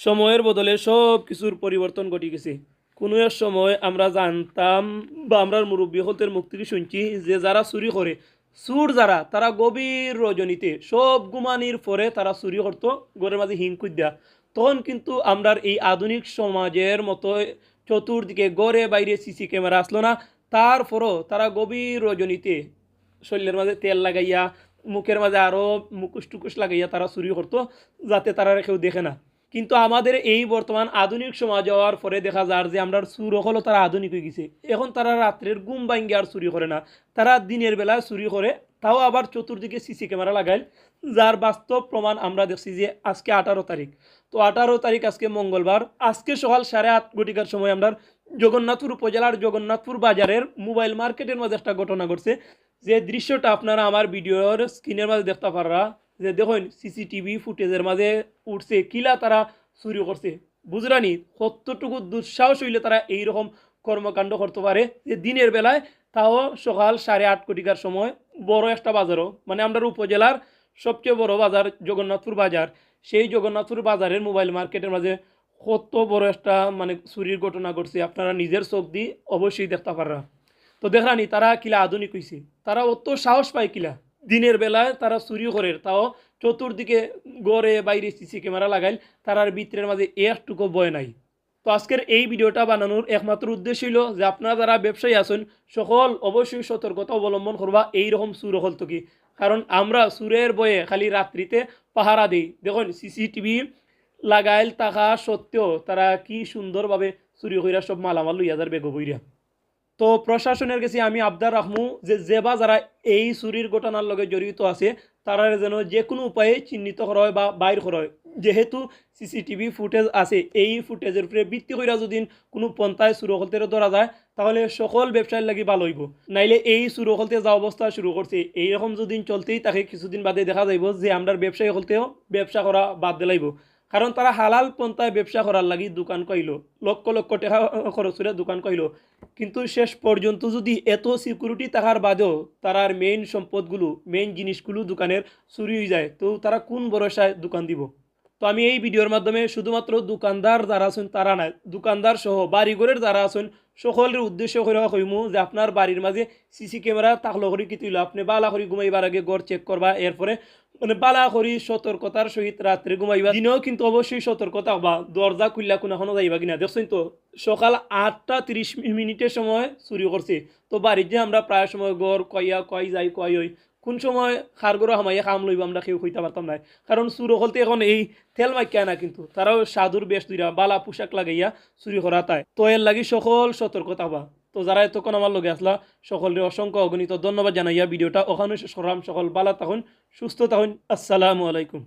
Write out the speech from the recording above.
সময়ের বদলে সব কিছুর পরিবর্তন ঘটে গেছে। কোনো এক সময় আমরা জানতাম বা আমরা মুরব্বী হলতের মুখ থেকে শুনছি যে যারা চুরি করে, চুর যারা, তারা গভীর রজনীতে, সব গুমানির পরে তারা চুরি করতো, ঘরের মাঝে হিংকুদ দেয়া তখন কিন্তু আমরার এই আধুনিক সমাজের মতো চতুর্দিকে গড়ে বাইরে সিসি ক্যামেরা আসলো না, তারপরও তারা গভীর রজনীতে শরীরের মাঝে তেল লাগাইয়া, মুখের মাঝে আরও মুকুশ টুকুশ লাগাইয়া তারা চুরি করতো, যাতে তারা কেউ দেখে না। কিন্তু আমাদের এই বর্তমান আধুনিক সমাজ হওয়ার পরে দেখা যার যে আমরা চুর হলো, তারা আধুনিক হয়ে গেছে। এখন তারা রাত্রের ঘুম ভাঙ্গে আর চুরি করে না। তারা দিনের বেলায় চুরি করে, তাও আবার চতুর্দিকে সিসি ক্যামেরা লাগাইল যার বাস্তব প্রমাণ আমরা দেখছি যে আজকে আঠারো তারিখ। তো আঠারো তারিখ আজকে মঙ্গলবার। আজকে সকাল সাড়ে আট ঘটিকার সময় আমরা জগন্নাথপুর উপজেলার জগন্নাথপুর বাজারের মোবাইল মার্কেটের মাঝে একটা ঘটনা ঘটছে। যে দৃশ্যটা আপনারা আমার ভিডিওর স্ক্রিনের মাঝে দেখতে পাররা যে দেখুন সিসিটিভি ফুটেজের মাঝে উঠছে, কিলা তারা চুরি করছে। বুঝরানি কতটুকু দুঃসাহস হইলে তারা এইরকম কর্মকাণ্ড করতে পারে যে দিনের বেলায় তাও সকাল সাড়ে আট কোটিকার সময় বড় একটা বাজারও। মানে আমরা উপজেলার সবচেয়ে বড় বাজার জগন্নাথপুর বাজার। সেই জগন্নাথপুর বাজারের মোবাইল মার্কেটের মাঝে কত বড় একটা মানে চুরির ঘটনা ঘটছে। আপনারা নিজের চোখ দিয়ে অবশ্যই দেখতে পাররা। তো দেখানি তারা কিলা আধুনিক হয়েছে তারা অত সাহস পায় কিলা। দিনের বেলায় তারা চুরি করে। তাও চতুর্দিকে গড়ে, বাইরে সিসি ক্যামেরা লাগাইল তারার ভিতরের মাঝে একটুকু বয় নাই। তো আজকের এই ভিডিওটা বানানোর একমাত্র উদ্দেশ্য ছিল যে আপনারা যারা ব্যবসায়ী আছেন, সকল অবশ্যই সতর্কতা অবলম্বন করবা, এইরকম সুর হল তো কি? কারণ আমরা সুরের বয়ে খালি রাত্রিতে পাহারা দিই। দেখুন, সিসিটিভি লাগাইল থাকা সত্ত্বেও তারা কি সুন্দরভাবে চুরি কইরা সব মালামাল লইয়া যার বেগ বইরা তো প্রশাসনের কাছে আমি আবদার রাখমু যে যেবা যারা এই চুরির ঘটনার লগে জড়িত আছে তারা যেন যে কোনো উপায়ে চিহ্নিত করা হয় বা বাইর করা হয় যেহেতু সিসিটিভি ফুটেজ আছে, এই ফুটেজের উপরে ভিত্তি কইরা যদি কোনো পন্থায় চুরকলতে ধরা যায়, তাহলে সকল ব্যবসায়ীর লাগি ভালো হইব। নাইলে এই চুরকলতে যা অবস্থা শুরু করছে, এইরকম যদি চলতেই তাকে কিছুদিন বাদে দেখা যাইব যে আমরা ব্যবসায়ী হলতেও ব্যবসা করা বাদ দিলাইব। কারণ তারা হালাল পন্থায় ব্যবসা করার লাগি দোকান কইল। লক্ষ লক্ষ টাকা খরচ করে দোকান কইল। কিন্তু শেষ পর্যন্ত যদি এত সিকিউরিটি থাকার বাদেও তারার মেইন সম্পদগুলো মেইন জিনিসগুলো দোকানের চুরি হয়ে যায়, তো তারা কোন ভরসায় দোকান দিব? তো আমি এই ভিডিওর মাধ্যমে শুধুমাত্র দোকানদার যারা আছেন তারা নাই দোকানদার সহ বাড়িঘরের যারা আছেন সকলের উদ্দেশ্য করে কইমু যে আপনার বাড়ির মাঝে সিসি ক্যামেরা তাকলো করি কি তুইল? আপনি বালা করি ঘুমাইবার আগে গড় চেক করবা, এরপরে মানে বালা করি সতর্কতার সহিত রাত্রে ঘুমাইবা। দিনেও কিন্তু অবশ্যই সতর্কতা হবা, দরজা খুললা কোনো এখনও যাইবা কিনা। দেখছেন তো, সকাল আটটা তিরিশ মিনিটের সময় চুরি করছে। তো বাড়ির যে আমরা প্রায় সময় গড় কইয়া কয় যাই কয় ওই কোন সময় খারগর হামাইয়া খাম লইব, আমরা কেউ খুঁজতে পারতাম না কারণ চুরো হলতে এখন এই তেল মাইকা না কিন্তু, তারাও সাধুর বেশ দুইরা বালা পোশাক লাগাইয়া চুরি করা তাই। তো এর লাগি সকল সতর্কতা হবা তো যারা এতক্ষণ আমার লগে আসলা সকলের অসংখ্য অগণিত ধন্যবাদ জানাইয়া ভিডিওটা ওখানে করলাম সকল বালা তখন সুস্থ তখন আসসালামু আলাইকুম।